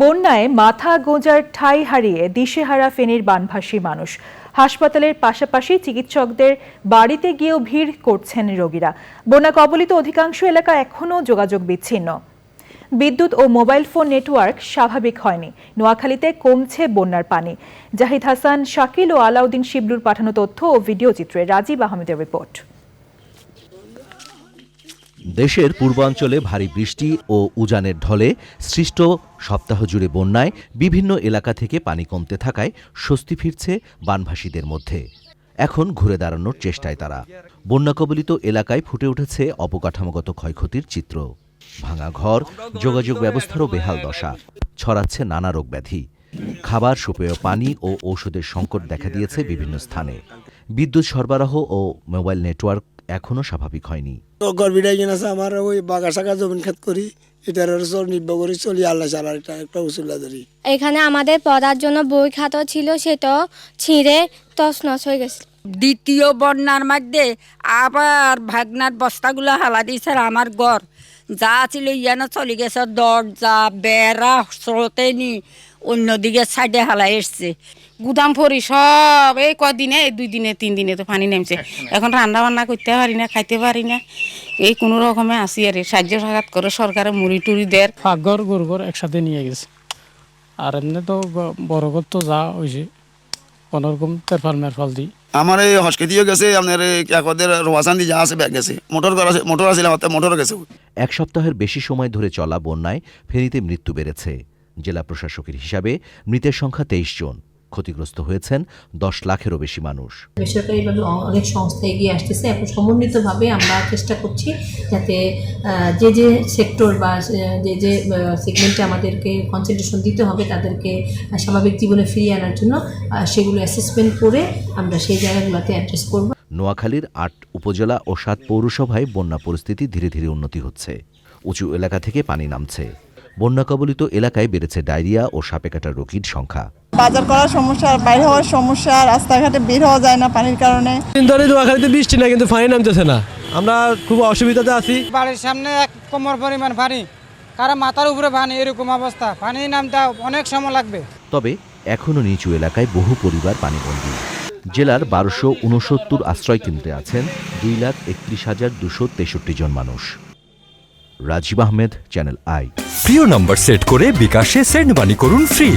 বন্যায় মাথা গোঁজার ঠাঁই হারিয়ে দিশেহারা ফেনীর বানভাসী মানুষ। হাসপাতালের পাশাপাশি চিকিৎসকদের বাড়িতে গিয়েও ভিড় করছেন রোগীরা। বন্যা কবলিত অধিকাংশ এলাকা এখনও যোগাযোগ বিচ্ছিন্ন। বিদ্যুৎ ও মোবাইল ফোন নেটওয়ার্ক স্বাভাবিক হয়নি। নোয়াখালীতে কমছে বন্যার পানি। জাহিদ হাসান, শাকিল ও আলাউদ্দিন শিবলুর পাঠানো তথ্য ও ভিডিও চিত্রে রাজীব আহমেদের রিপোর্ট। দেশের পূর্বাঞ্চলে ভারী বৃষ্টি ও উজানের ঢলে সৃষ্ট সপ্তাহ জুড়ে বন্যায় বিভিন্ন এলাকা থেকে পানি কমতে থাকায় স্বস্তি ফিরছে বানভাসীদের মধ্যে। এখন ঘুরে দাঁড়ানোর চেষ্টায় তারা। বন্যা কবলিত এলাকায় ফুটে উঠেছে অবকাঠামোগত ক্ষয়ক্ষতির চিত্র। ভাঙা ঘর, যোগাযোগ ব্যবস্থারও বেহাল দশা। ছড়াচ্ছে নানা রোগ ব্যাধি। খাবার, সুপেয় পানি ও ঔষধের সংকট দেখা দিয়েছে বিভিন্ন স্থানে। বিদ্যুৎ সরবরাহ ও মোবাইল নেটওয়ার্ক এখনও স্বাভাবিক হয়নি। গর্বিটাই আছে আমার ওই বাগা জমিন খেত করি। এটার নির্ভর করি চলি আল্লাহ চালার একটা একটা উসুল্লা ধরি এখানে আমাদের পড়ার জন্য বই খাতা ছিল সেটাও ছিঁড়ে তছনছ হয়ে গেছে। দ্বিতীয় বন্যার মধ্যে আবার ভাগনার বস্তাগুলো হালা দিয়েছে আমার ঘর। যা ছিল ইয়ানো চলে গেছে দরজা বেড়া স্রোতে নি অন্যদিকে সাইডে হালা এসছে। গুদাম ফরি সব এই কদিনে এই দুই দিনে তিন দিনে তো পানি নেমছে। এখন রান্না বান্না করতে পারি না খাইতে পারি না। এই কোনো রকমে আসি আর সাহায্য সাঘাত করে সরকারে মুড়ি টুড়ি দেয় পাকঘর গরুঘর একসাথে নিয়ে গেছে। আর এমনি তো বড় ঘর তো যা হয়েছে কোনোরকম তেরফাল মেরফাল দিই আমার এই হসকেতিও গেছে আপনার এই কাকদের রোয়াসান্দি যা আছে ব্যাগ গেছে। মোটর করা আছে মোটর আছে আমার মোটর গেছে। এক সপ্তাহের বেশি সময় ধরে চলা বন্যায় ফেরিতে মৃত্যু বেড়েছে। জেলা প্রশাসকের হিসাবে মৃতের সংখ্যা তেইশ জন। ক্ষতিগ্রস্ত হয়েছেন দশ লাখেরও বেশি মানুষ। বেসরকারিভাবে অনেক সংস্থা এগিয়ে আসতেছে। এখন সমন্বিতভাবে আমরা চেষ্টা করছি যাতে যে যে সেক্টর বা যে যে সেগমেন্টে আমাদেরকে কনসেন্ট্রেশন দিতে হবে তাদেরকে স্বাভাবিক জীবনে ফিরিয়ে আনার জন্য সেগুলো অ্যাসেসমেন্ট করে আমরা সেই জায়গাগুলোতে অ্যাড্রেস করব। নোয়াখালীর আট উপজেলা ও সাত পৌরসভায় বন্যা পরিস্থিতি ধীরে ধীরে উন্নতি হচ্ছে। উঁচু এলাকা থেকে পানি নামছে। বন্যা কবলিত এলাকায় বেড়েছে ডায়রিয়া ও সাপে কাটা রোগীর সংখ্যা। বাজার করার সমস্যা বাইরে হওয়ার সমস্যা রাস্তাঘাটে বের হওয়া যায় না পানির কারণে। দিন ধরে নোয়াখালীতে বৃষ্টি না কিন্তু পানি নামতেছে না। আমরা খুব অসুবিধাতে আছি। বাড়ির সামনে এক কোমর পরিমাণ পানি। কারণ মাথার উপরে পানি এরকম অবস্থা। পানি নামতে অনেক সময় লাগবে। তবে এখনও নিচু এলাকায় বহু পরিবার পানিবন্দী। জেলার বারোশো উনসত্তর আশ্রয় কেন্দ্রে আছেন দুই লাখ একত্রিশ হাজার দুশো তেষট্টি জন মানুষ। রাজীব আহমেদ চ্যানেল আই প্রিয় নম্বর সেট করে বিকাশে সেন্ড মানি করুন ফ্রি